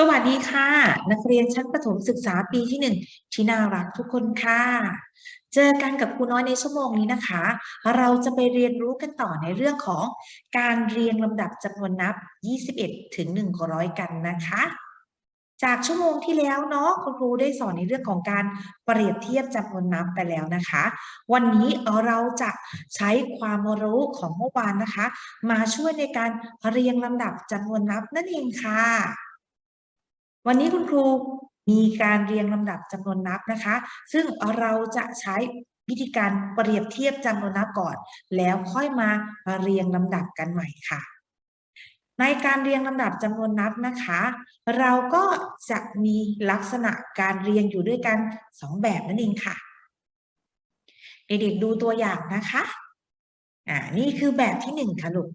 สวัสดีค่ะ นักเรียนชั้นประถมศึกษาปีที่หนึ่งที่น่ารักทุกคนค่ะ เจอกันกับครูน้อยในชั่วโมงนี้นะคะ เราจะไปเรียนรู้กันต่อในเรื่องของการเรียงลำดับจำนวนนับ 21 ถึง 100 กันนะคะ จากชั่วโมงที่แล้วเนาะคุณครูได้สอนในเรื่องของการเปรียบเทียบจำนวนนับไปแล้วนะคะ วันนี้เราจะใช้ความรู้ของเมื่อวานนะคะ มาช่วยในการเรียงลำดับจำนวนนับนั่นเองค่ะ วันนี้คุณครูมีการเรียงลำดับจำนวนนับนะคะ ซึ่งเราจะใช้วิธีการเปรียบเทียบจำนวนนับก่อน แล้วค่อยมาเรียงลำดับกันใหม่ค่ะ ในการเรียงลำดับจำนวนนับนะคะ เราก็จะมีลักษณะการเรียงอยู่ด้วยกันสองแบบนั่นเองค่ะ เด็กๆดูตัวอย่างนะคะอ่านี่คือแบบที่หนึ่งค่ะลูก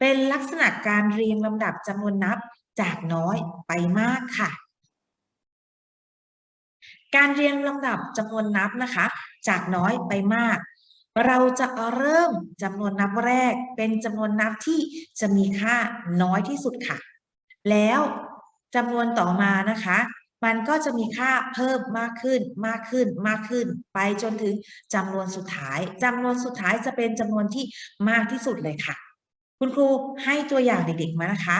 เป็นลักษณะการเรียงลำดับจำนวนนับ จากน้อยไปมากค่ะ การเรียงลำดับจำนวนนับนะคะ จากน้อยไปมาก เราจะเริ่มจำนวนนับแรก เป็นจำนวนนับที่จะมีค่าน้อยที่สุดค่ะ แล้วจำนวนต่อมานะคะมันก็จะมีค่าเพิ่มมากขึ้นมากขึ้นมากขึ้น ไปจนถึงจำนวนสุดท้ายจำนวนสุดท้ายจะเป็นจำนวนที่มากที่สุดเลยค่ะ คุณครูให้ตัวอย่างเด็กๆมานะคะ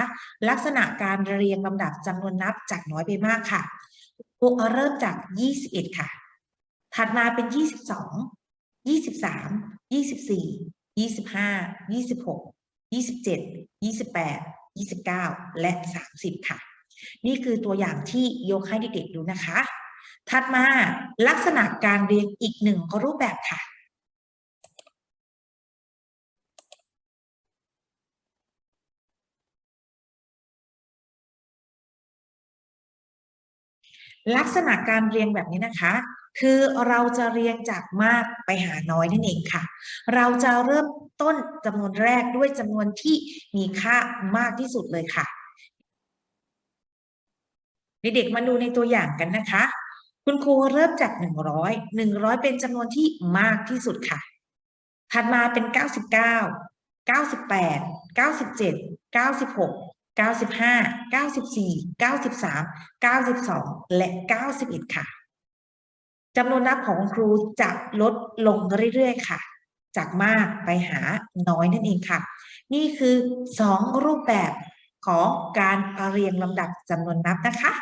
ลักษณะการเรียงลำดับจำนวนนับจากน้อยไปมากค่ะครูเริ่มจาก 21 ค่ะ ถัดมาเป็น 22 23 24 25 26 27 28 29 และ 30 ค่ะ นี่คือตัวอย่างที่ยกให้เด็กๆดูนะคะ ถัดมาลักษณะการเรียงอีกหนึ่งรูปแบบค่ะ ลักษณะการเรียงแบบนี้นะคะ คือเราจะเรียงจากมากไปหาน้อยนั่นเองค่ะ เราจะเริ่มต้นจำนวนแรกด้วยจำนวนที่มีค่ามากที่สุดเลยค่ะ เด็กๆมาดูในตัวอย่างกันนะคะ คุณครูเริ่มจาก 100 100 เป็นจำนวนที่มากที่สุดค่ะ ถัดมาเป็น 99 98 97 96 95 94 93 92 และ 91 ค่ะจำนวนนับของครูจะลดลงเรื่อยๆ ค่ะ จากมากไปหาน้อยนั่นเองค่ะ นี่คือ 2 รูปแบบของการเรียงลำดับจำนวนนับนะคะ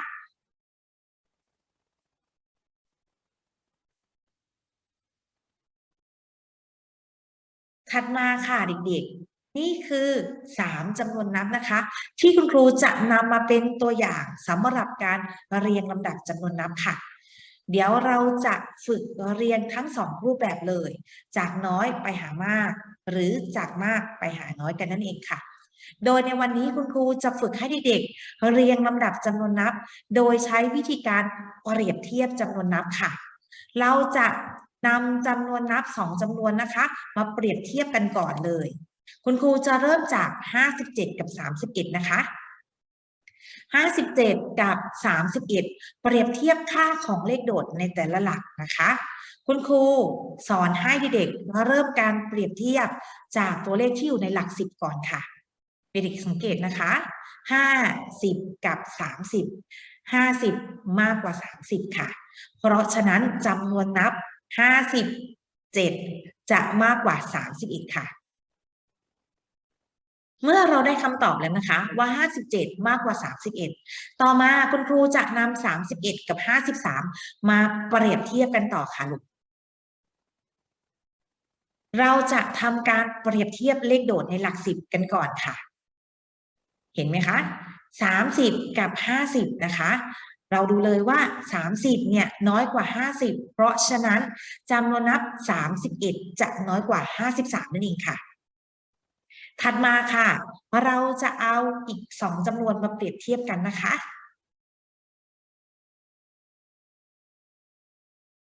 ถัดมาค่ะเด็กๆ นี่คือสามจำนวนนับนะคะ ที่คุณครูจะนำมาเป็นตัวอย่างสำหรับการเรียงลำดับจำนวนนับค่ะ เดี๋ยวเราจะฝึกเรียงทั้งสองรูปแบบเลย จากน้อยไปหามาก หรือจากมากไปหาน้อยกันนั่นเองค่ะ โดยในวันนี้คุณครูจะฝึกให้เด็กๆเรียงลำดับจำนวนนับ โดยใช้วิธีการเปรียบเทียบจำนวนนับค่ะ เราจะนำจำนวนนับสองจำนวนนะคะ มาเปรียบเทียบกันก่อนเลย คุณครูจะเริ่มจาก 57 กับ 31 นะคะ 57 กับ 31 เปรียบเทียบค่าของเลขโดดในแต่ละหลักนะคะ คุณครูสอนให้เด็กๆมาเริ่มการเปรียบเทียบจากตัวเลขที่อยู่ในหลัก 10 ก่อนค่ะเด็กสังเกตนะคะ 50 กับ 30 50 มากกว่า 30 ค่ะ เพราะฉะนั้นจำนวนนับ 57 จะมากกว่า 31 ค่ะ เมื่อเราได้คำตอบแล้วนะคะ ว่า 57 มากกว่า 31 ต่อมาคุณครูจะนำ31 กับ 53 มาเปรียบเทียบกันต่อค่ะลูกเราจะทำการเปรียบเทียบเลขโดดในหลักสิบกันก่อนค่ะ เห็นไหมคะ 30 กับ 50 นะคะ เราดูเลยว่า 30 เนี่ยน้อยกว่า 50 เพราะฉะนั้นจำนวนนับ 31 จะน้อยกว่า 53 นั่นเองค่ะ ถัดมาค่ะ เราจะเอาอีก2จำนวนมาเปรียบเทียบกันนะคะ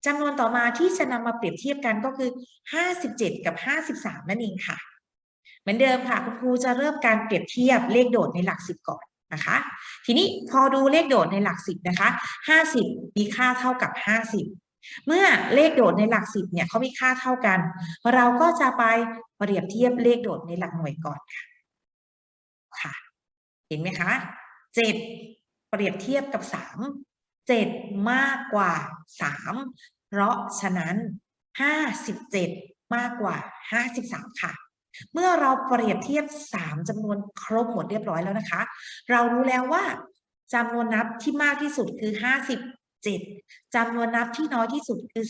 จำนวนต่อมาที่จะนำมาเปรียบเทียบกันก็คือ 57 กับ 53 นั่นเองค่ะ เหมือนเดิมค่ะ คุณครูจะเริ่มการเปรียบเทียบเลขโดดในหลักสิบก่อนนะคะ ทีนี้พอดูเลขโดดในหลักสิบนะคะ 50 มีค่าเท่ากับ 50 เมื่อเลขโดดในหลักสิบเนี่ยเขามีค่าเท่ากัน เราก็จะไป เปรียบเทียบเลขโดดในหลักหน่วยก่อนค่ะ เห็นไหมคะ7เปรียบเทียบกับ3 7มากกว่า3เพราะฉะนั้น57มากกว่า53ค่ะ เมื่อเราเปรียบเทียบ3จำนวนครบหมดเรียบร้อยแล้วนะคะ เรารู้แล้วว่าจำนวนนับที่มากที่สุดคือ57จำนวนนับที่น้อยที่สุดคือ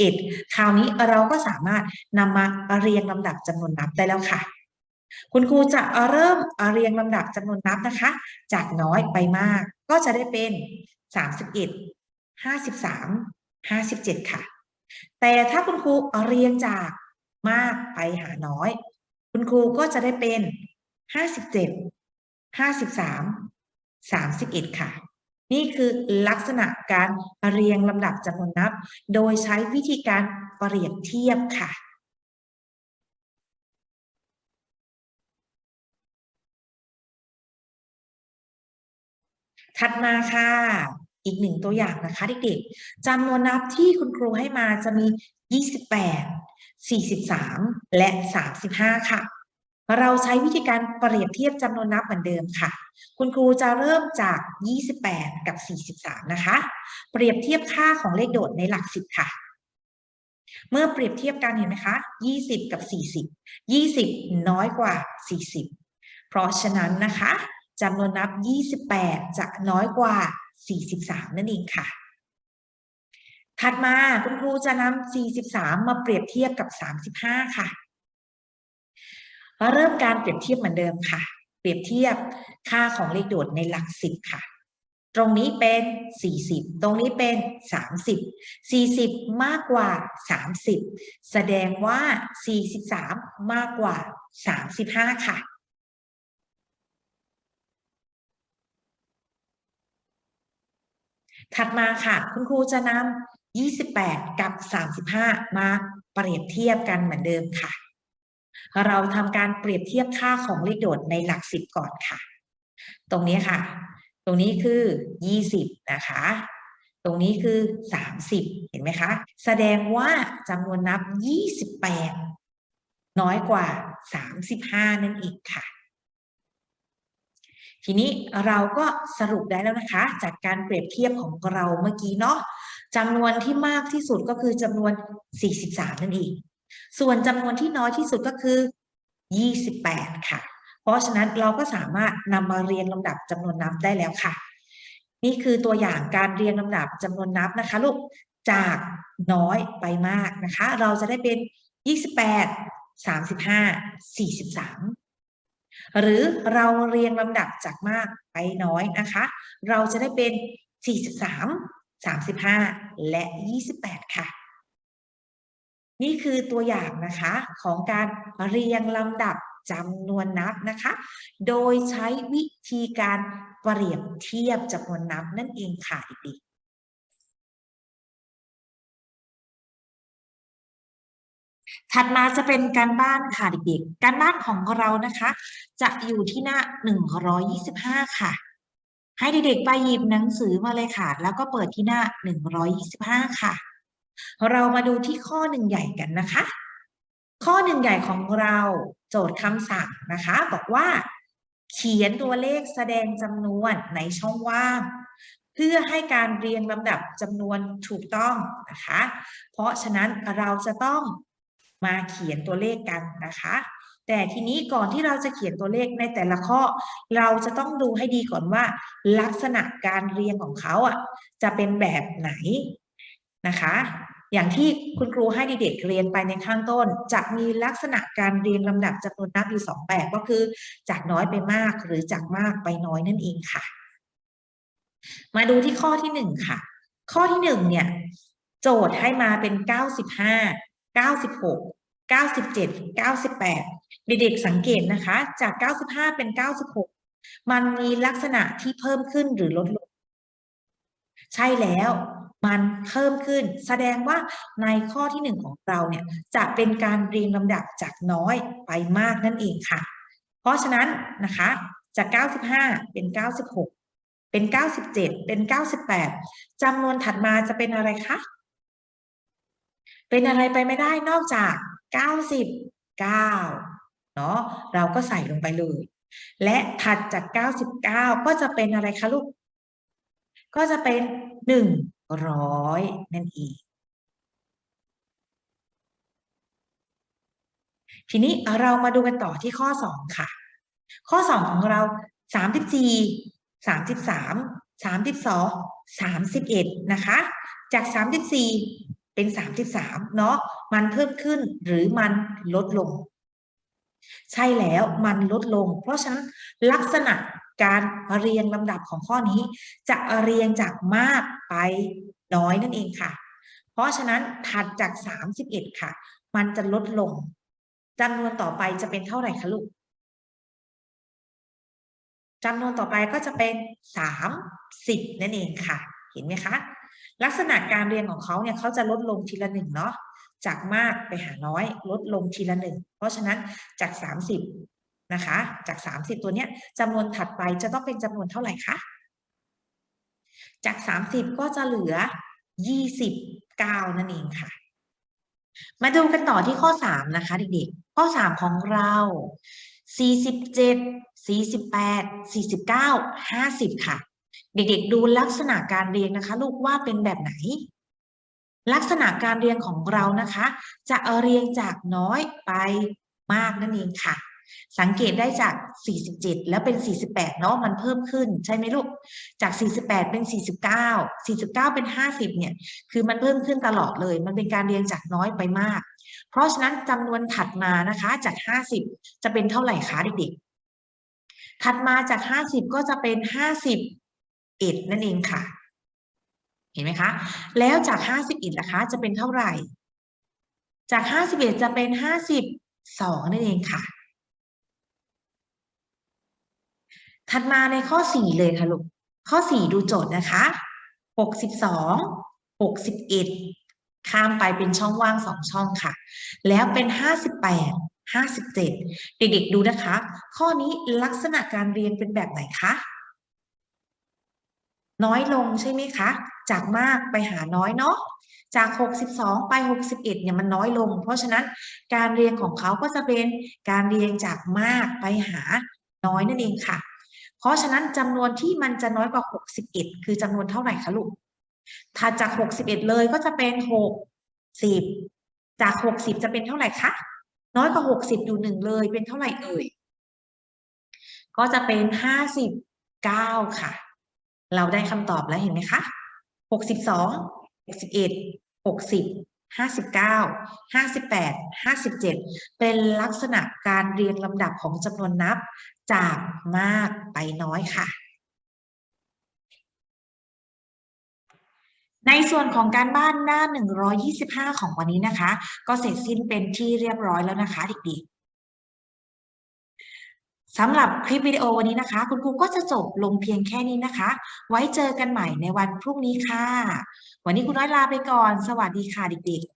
31คราวนี้เราก็สามารถนำมาเรียงลำดับจำนวนนับได้แล้วค่ะ คุณครูจะเริ่มเรียงลำดับจำนวนนับนะคะ จากน้อยไปมากก็จะได้เป็น31 53 57 ค่ะ แต่ถ้าคุณครูเรียงจากมากไปหาน้อย คุณครูก็จะได้เป็น 57 53 31 ค่ะ นี่คือลักษณะการเรียงลำดับจำนวนนับ โดยใช้วิธีการเปรียบเทียบค่ะ ถัดมาค่ะ อีกหนึ่งตัวอย่างนะคะเด็กๆจำนวนนับที่คุณครูให้มาจะมี 28 43 และ 35 ค่ะ เราใช้วิธีการเปรียบเทียบจำนวนนับเหมือนเดิมค่ะ คุณครูจะเริ่มจาก 28 กับ 43 นะคะ เปรียบเทียบค่าของเลขโดดในหลักสิบค่ะ เมื่อเปรียบเทียบกันเห็นไหมคะ 20 กับ 40 20 น้อยกว่า 40 เพราะฉะนั้นนะคะจำนวนนับ 28 จะน้อยกว่า 43 นั่นเองค่ะ ถัดมาคุณครูจะนำ43 มาเปรียบเทียบกับ 35 ค่ะ เริ่มการเปรียบเทียบเหมือนเดิมค่ะ เปรียบเทียบค่าของเลขโดดในหลักสิบค่ะ ตรงนี้เป็น 40 ตรงนี้เป็น 30 40 มากกว่า 30 แสดงว่า 43 มากกว่า 35 ค่ะถัดมาค่ะคุณครูจะนำ28 กับ 35 มาเปรียบเทียบกันเหมือนเดิมค่ะ เราทำการเปรียบเทียบค่าของเลขโดดในหลักสิบก่อนค่ะ ตรงนี้ค่ะ ตรงนี้คือ20นะคะ ตรงนี้คือ 30 เห็นไหมคะ แสดงว่าจำนวนนับ 28 น้อยกว่า 35 นั่นเองค่ะทีนี้เราก็สรุปได้แล้วนะคะ จากการเปรียบเทียบของเราเมื่อกี้เนาะจำนวนที่มากที่สุดก็คือจำนวน 43 นั่นเอง ส่วนจำนวนที่น้อยที่สุดก็คือ 28 ค่ะ เพราะฉะนั้นเราก็สามารถนำมาเรียงลำดับจำนวนนับได้แล้วค่ะ นี่คือตัวอย่างการเรียงลำดับจำนวนนับนะคะลูก จากน้อยไปมากนะคะ เราจะได้เป็น 28 35 43 หรือเราเรียงลำดับจากมากไปน้อยนะคะ เราจะได้เป็น 43 35 และ 28 ค่ะ นี่คือตัวอย่างนะคะของการเรียงลำดับจำนวนนับนะคะ โดยใช้วิธีการเปรียบเทียบจำนวนนับนั่นเองค่ะเด็กถัดมาจะเป็นการบ้านค่ะเด็กๆ การบ้านของเรานะคะ จะอยู่ที่หน้า 125 ค่ะ ให้เด็กๆไปหยิบหนังสือมาเลยค่ะ แล้วก็เปิดที่หน้า 125 ค่ะ เรามาดูที่ข้อหนึ่งใหญ่กันนะคะ ข้อหนึ่งใหญ่ของเราโจทย์คำสั่งนะคะ บอกว่า เขียนตัวเลขแสดงจำนวนในช่องว่าง เพื่อให้การเรียงลำดับจำนวนถูกต้องนะคะ เพราะฉะนั้นเราจะต้องมาเขียนตัวเลขกันนะคะแต่ทีนี้ก่อนที่เราจะเขียนตัวเลขในแต่ละข้อ เราจะต้องดูให้ดีก่อนว่า ลักษณะการเรียงของเขาอะจะเป็นแบบไหน นะคะ อย่างที่คุณครูให้เด็กเรียนไปในข้างต้น จะมีลักษณะการเรียงลำดับจำนวนนับอยู่สองแบบก็คือ จากน้อยไปมากหรือจากมากไปน้อยนั่นเองค่ะ มาดูที่ข้อที่หนึ่งค่ะ ข้อที่หนึ่งเนี่ยโจทย์ให้มาเป็นเก้าสิบห้า96 97 98 เด็กๆสังเกตนะคะ จาก 95 เป็น 96 มันมีลักษณะที่เพิ่มขึ้นหรือลดลง ใช่แล้ว มันเพิ่มขึ้น แสดงว่าในข้อที่หนึ่งของเราเนี่ยจะเป็นการเรียงลำดับจากน้อยไปมากนั่นเองค่ะ เพราะฉะนั้นนะคะจาก 95 เป็น 96 เป็น 97 เป็น 98จำนวนถัดมาจะเป็นอะไรคะ เป็นอะไรไปไม่ได้นอกจาก 99 เนาะเราก็ใส่ลงไปเลย และถัดจาก 99 ก็จะเป็นอะไรคะลูก ก็จะเป็นหนึ่ง ร้อยนั่นเองทีนี้เรามาดูกันต่อที่ข้อสองค่ะ ข้อสองของเราสามสิบสี่สามสิบสามสามสิบสองสามสิบเอ็ดนะคะ จากสามสิบสี่เป็นสามสิบสามเนาะมันเพิ่มขึ้นหรือมันลดลง ใช่แล้วมันลดลง เพราะฉะนั้นลักษณะ การเรียงลำดับของข้อนี้ จะเรียงจากมากไปน้อยนั่นเองค่ะ เพราะฉะนั้นถัดจาก 31 ค่ะ มันจะลดลงจำนวนต่อไปจะเป็นเท่าไหร่คะลูกจำนวนต่อไปก็จะเป็น 30 นั่นเองค่ะ เห็นไหมคะ ลักษณะการเรียงของเขาเนี่ยเขาจะลดลงทีละหนึ่งเนาะจากมากไปหาน้อย ลดลงทีละหนึ่งเพราะฉะนั้นจาก 30 นะคะ จาก 30 ตัวเนี้ยจำนวนถัดไปจะต้องเป็นจำนวนเท่าไหร่คะจาก 30 ก็จะเหลือ 29 นั่นเองค่ะ มาดูกันต่อที่ข้อ 3 นะคะเด็กๆ ข้อ 3 ของเรา 47 48 49 50 ค่ะ เด็กๆ ดูลักษณะการเรียงนะคะ ลูกว่าเป็นแบบไหน ลักษณะการเรียงของเรานะคะ จะเรียงจากน้อยไปมากนั่นเองค่ะ สังเกตได้จาก 47 แล้วเป็น 48 เนาะมันเพิ่มขึ้นใช่ไหมลูก จาก 48 เป็น 49 49 เป็น 50 เนี่ย คือมันเพิ่มขึ้นตลอดเลย มันเป็นการเรียงจากน้อยไปมาก เพราะฉะนั้นจำนวนถัดมานะคะจาก 50 จะเป็นเท่าไหร่คะเด็กๆ ถัดมาจาก 50 ก็จะเป็น 51 นั่นเองค่ะ เห็นไหมคะ แล้วจาก 51ล่ะคะ จะเป็นเท่าไหร่ จาก 51 จะเป็น 52 นั่นเองค่ะ ถัดมาในข้อ4เลยค่ะลูก ข้อ4ดูโจทย์นะคะ62 61ข้ามไปเป็นช่องว่าง2ช่องค่ะ แล้วเป็น58 57เด็กๆดูนะคะ ข้อนี้ลักษณะการเรียงเป็นแบบไหนคะ น้อยลงใช่ไหมคะ จากมากไปหาน้อยเนาะจาก 62 ไป 61 เนี่ยมันน้อยลง เพราะฉะนั้นการเรียงของเขาก็จะเป็นการเรียงจากมากไปหาน้อยนั่นเองค่ะ ราะฉะนั้นจำนวนที่มันจะน้อยกว่า 61 คือจำนวนเท่าไหร่คะลูกถัดจาก 61 เลยก็จะเป็น 60 จาก 60 จะเป็นเท่าไหร่คะน้อยกว่า 60 อยู่หนึ่งเลยเป็นเท่าไหร่เอ่ยก็จะเป็น 59 ค่ะ เราได้คำตอบแล้วเห็นไหมคะ 62 61 60 59 58 57 เป็นลักษณะการเรียงลำดับของจำนวนนับ จากมากไปน้อยค่ะ ในส่วนของการบ้านหน้า 125 ของวันนี้นะคะ ก็เสร็จสิ้นเป็นที่เรียบร้อยแล้วนะคะเด็กๆสำหรับคลิปวิดีโอวันนี้นะคะ คุณครูก็จะจบลงเพียงแค่นี้นะคะ ไว้เจอกันใหม่ในวันพรุ่งนี้ค่ะ วันนี้คุณน้อยลาไปก่อน สวัสดีค่ะเด็กๆ